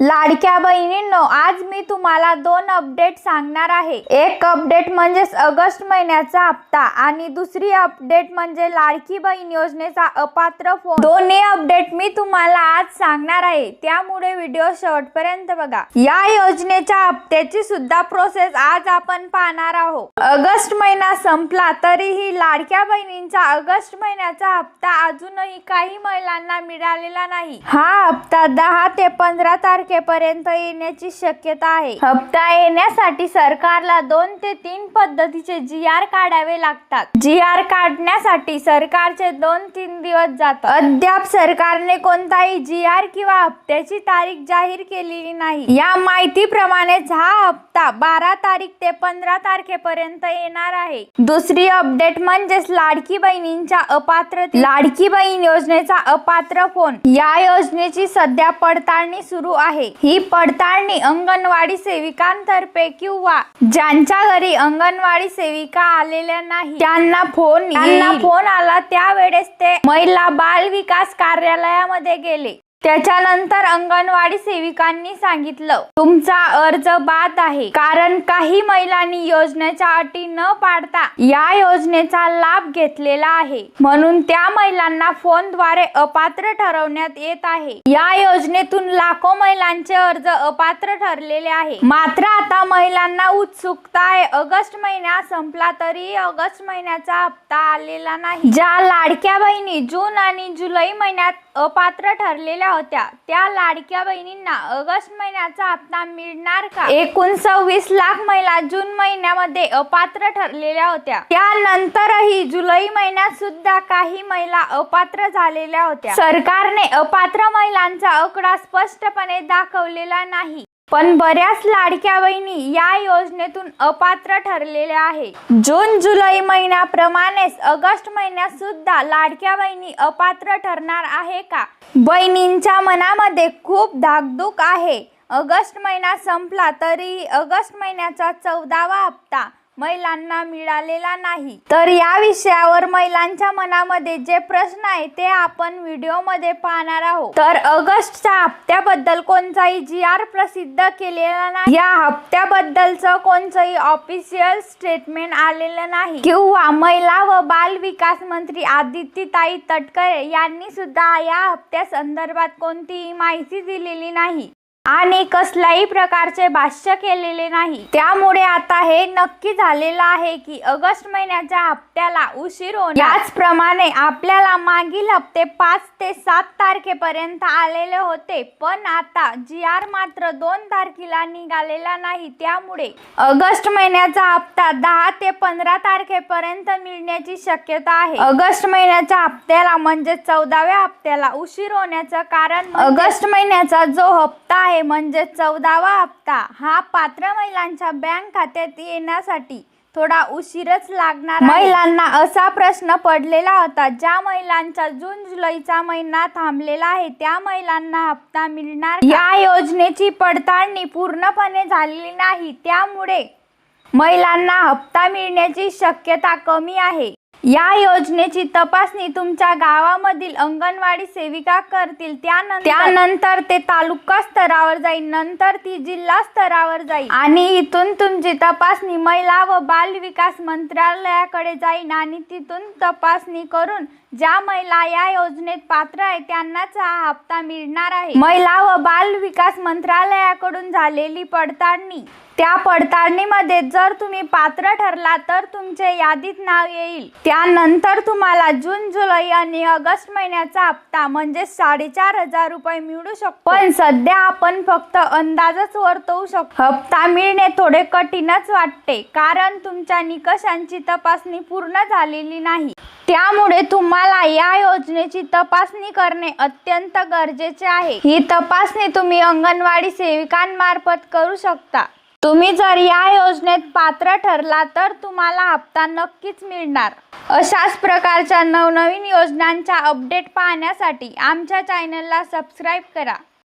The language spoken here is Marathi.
लाडक्या बहिणींनो आज मी तुम्हाला दोन अपडेट सांगणार आहे. एक अपडेट म्हणजेच ऑगस्ट महिन्याचा हप्ता आणि दुसरी अपडेट म्हणजे लाडकी बहीण योजनेचा अपात्र फोन दोन्ही अपडेट मी तुम्हाला आज सांगणार आहे. त्यामुळे व्हिडिओ शेवटपर्यंत बघा. या योजनेच्या हप्त्याची सुद्धा प्रोसेस आज आपण पाहणार आहोत. ऑगस्ट महिना संपला तरीही लाडक्या बहिणींचा ऑगस्ट महिन्याचा हप्ता अजूनही काही महिलांना मिळालेला नाही. हा हप्ता दहा ते पंधरा तारखेपर्यंत येण्याची शक्यता आहे. हप्ता येण्यासाठी सरकारला दोन ते तीन पद्धतीचे जी आर काढावे लागतात. जी आर काढण्यासाठी सरकारचे दोन तीन दिवस जातात. अद्याप सरकारने कोणताही जी आर किंवा हप्त्याची तारीख जाहीर केलेली नाही. या माहितीप्रमाणेच हा हप्ता बारा तारीख ते पंधरा तारखेपर्यंत येणार आहे. दुसरी अपडेट म्हणजेच लाडकी बहिणींच्या अपात्र लाडकी बहीण योजनेचा अपात्र फोन. या योजनेची सध्या पडताळणी सुरू आहे. ही पडताळणी अंगणवाडी सेविकांतर्फे किंवा ज्यांच्या घरी अंगणवाडी सेविका आलेल्या नाही त्यांना फोन त्यांना फोन आला त्यावेळेस ते महिला बाल विकास कार्यालयामध्ये गेले. त्याच्यानंतर अंगणवाडी सेविकांनी सांगितलं तुमचा अर्ज बाद आहे कारण काही महिलांनी योजनेच्या अटी न पाडता या योजनेचा लाभ घेतलेला आहे. म्हणून त्या महिलांना फोनद्वारे अपात्र ठरवण्यात येत आहे. या योजनेतून लाखो महिलांचे अर्ज अपात्र ठरलेले आहे. मात्र आता महिलांना उत्सुकता आहे. ऑगस्ट महिना संपला तरी ऑगस्ट महिन्याचा हप्ता आलेला नाही. ज्या लाडक्या बहिणी जून आणि जुलै महिन्यात अपात्र ठरलेल्या होत्या. त्या लाडक्या बहिणींना ऑगस्ट महिन्याचा हप्ता मिळणार का? एकूण सव्वीस लाख महिला जून महिन्यामध्ये अपात्र ठरलेल्या होत्या. त्यानंतरही जुलै महिन्यात सुद्धा काही महिला अपात्र झालेल्या होत्या. सरकारने अपात्र महिलांचा आकडा स्पष्टपणे दाखवलेला नाही. पण बऱ्याच लाडक्या बहिणी या योजनेतून अपात्र ठरलेल्या आहे जून जुलै महिन्याप्रमाणेच ऑगस्ट महिन्यात सुद्धा लाडक्या बहिणी अपात्र ठरणार आहे का? बहिणींच्या मनामध्ये खूप धाकधूक आहे. ऑगस्ट महिना संपला तरी ऑगस्ट महिन्याचा चौदावा हप्ता महिलांना मिळालेला नाही. तर या विषयावर महिलांच्या मनामध्ये जे प्रश्न आहे ते आपण व्हिडिओमध्ये पाहणार आहोत. तर ऑगस्टच्या हप्त्याबद्दल कोणताही जी आर प्रसिद्ध केलेला नाही. या हप्त्याबद्दलचं कोणतंही ऑफिशियल स्टेटमेंट आलेलं नाही. किंवा महिला व बाल विकास मंत्री आदित्यताई तटकरे यांनी सुद्धा या हप्त्या संदर्भात कोणतीही माहिती दिलेली नाही. आणि कसल्याही प्रकारचे भाष्य केलेले नाही. त्यामुळे आता हे नक्की झालेलं आहे की ऑगस्ट महिन्याच्या हप्त्याला उशीर होणार. याचप्रमाणे आपल्याला मागील हप्ते पाच ते सात तारखेपर्यंत आलेले होते पण आता जी आर मात्र दोन तारखेला निघालेला नाही. त्यामुळे ऑगस्ट महिन्याचा हप्ता दहा ते पंधरा तारखेपर्यंत मिळण्याची शक्यता आहे. ऑगस्ट महिन्याच्या हप्त्याला म्हणजे चौदाव्या हप्त्याला उशीर होण्याचं कारण म्हणजे ऑगस्ट महिन्याचा जो हप्ता आहे म्हणजे चौदावा हप्ता. हा पात्र महिलांच्या बँक खात्यात येण्यासाठी थोडा उशीरच लागणार महिलांना असा प्रश्न पडलेला होता ज्या महिलांचा जून जुलैचा महिना थांबलेला आहे त्या महिलांना हप्ता मिळणार या योजनेची पडताळणी पूर्णपणे झालेली नाही त्यामुळे महिलांना हप्ता मिळण्याची शक्यता कमी आहे. या योजनेची तपासणी तुमच्या गावामधील अंगणवाडी सेविका करतील. त्यानंतर ते तालुका स्तरावर जाईल नंतर ती जिल्हा स्तरावर जाईल. आणि इथून तुमची तपासणी महिला व बाल विकास मंत्रालयाकडे जाईल आणि तिथून तपासणी करून ज्या महिला या योजनेत पात्र आहे त्यांनाच हा हप्ता मिळणार आहे. महिला व बाल विकास मंत्रालयाकडून झालेली पडताळणी त्या पडताळणीमध्ये जर तुम्ही पात्र ठरला तर तुमचे यादीत नाव येईल. त्यानंतर तुम्हाला जून जुलै आणि ऑगस्ट महिन्याचा हप्ता म्हणजे साडेचार हजार रुपये मिळू शकतो. पण सध्या आपण फक्त अंदाजच वर्तवू शकतो. हप्ता मिळणे थोडे कठीणच वाटते कारण तुमच्या निकषांची तपासणी पूर्ण झालेली नाही. त्यामुळे तुम्हाला या योजनेची तपासणी करणे अत्यंत गरजेचे आहे. ही तपासणी तुम्ही अंगणवाडी सेविकांमार्फत करू शकता. तुम्ही जर या योजनेत पात्र ठरला तर तुम्हाला हप्ता नक्कीच मिळणार. अशाच प्रकारच्या नवनवीन योजनांच्या अपडेट पाहण्यासाठी आमच्या चॅनलला सबस्क्राईब करा.